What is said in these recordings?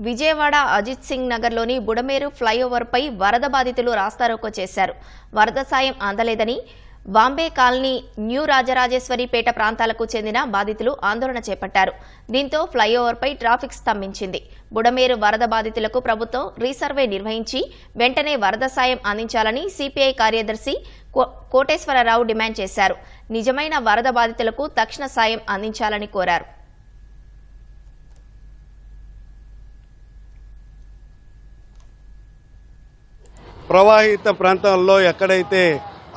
విజయవాడ అజిత్ సింగ్ నగర్లోని బుడమేరు ఫ్లైఓవర్పై వరద బాధితులు రాస్తారోకో చేశారు. వరద సాయం అందలేదని బాంబే కాలనీ న్యూ రాజరాజేశ్వరిపేట ప్రాంతాలకు చెందిన బాధితులు ఆందోళన చేపట్టారు. దీంతో ఫ్లైఓవర్పై ట్రాఫిక్ స్తంభించింది. బుడమేరు వరద బాధితులకు ప్రభుత్వం రీసర్వే నిర్వహించి వెంటనే వరద సాయం అందించాలని సిపిఐ కార్యదర్శి కో- కోటేశ్వరరావు డిమాండ్ చేశారు. నిజమైన వరద బాధితులకు తక్షణ సాయం అందించాలని కోరారు. ప్రవాహిత ప్రాంతాల్లో ఎక్కడైతే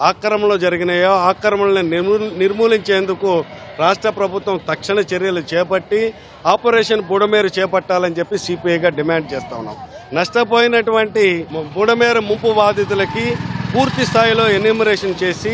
ఆక్రమణలు జరిగినాయో ఆక్రమణలను నిర్మూలించేందుకు రాష్ట్ర ప్రభుత్వం తక్షణ చర్యలు చేపట్టి ఆపరేషన్ బుడమేరు చేపట్టాలని చెప్పి సిపిఐగా డిమాండ్ చేస్తా ఉన్నాం. నష్టపోయినటువంటి బుడమేరు ముంపు బాధితులకి పూర్తి స్థాయిలో ఎన్యూమరేషన్ చేసి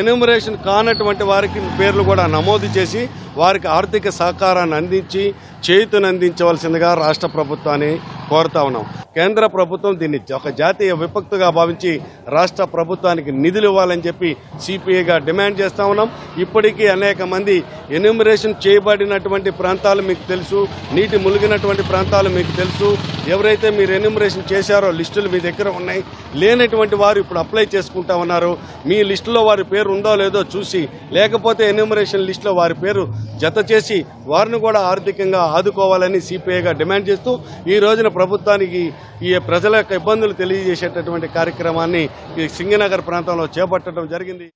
ఎన్యూమరేషన్ కానటువంటి వారికి పేర్లు కూడా నమోదు చేసి వారికి ఆర్థిక సహకారాన్ని అందించి చేయుతను అందించవలసిందిగా రాష్ట్ర ప్రభుత్వాన్ని కోరుతా ఉన్నాం. కేంద్ర ప్రభుత్వం దీన్ని ఒక జాతీయ విపక్తుగా భావించి రాష్ట్ర ప్రభుత్వానికి నిధులు ఇవ్వాలని చెప్పి సిపిఐగా డిమాండ్ చేస్తా ఉన్నాం. ఇప్పటికీ అనేక మంది ఎన్యూమరేషన్ చేయబడినటువంటి ప్రాంతాలు మీకు తెలుసు నీటి ములిగినటువంటి ప్రాంతాలు మీకు తెలుసు. ఎవరైతే మీరు ఎన్యూమరేషన్ చేశారో లిస్టులు మీ దగ్గర ఉన్నాయి. లేనటువంటి వారు ఇప్పుడు అప్లై చేసుకుంటా ఉన్నారు. మీ లిస్టులో వారి పేరు ఉందో లేదో చూసి లేకపోతే ఎన్యూమరేషన్ లిస్టులో వారి పేరు జత చేసి వారిని కూడా ఆర్థికంగా ఆదుకోవాలని సిపిఐగా డిమాండ్ చేస్తూ ఈ రోజున ప్రభుత్వానికి ఈ ప్రజల యొక్క ఇబ్బందులు తెలియజేసేటటువంటి కార్యక్రమాన్ని ఈ సింగనగర్ ప్రాంతంలో చేపట్టడం జరిగింది.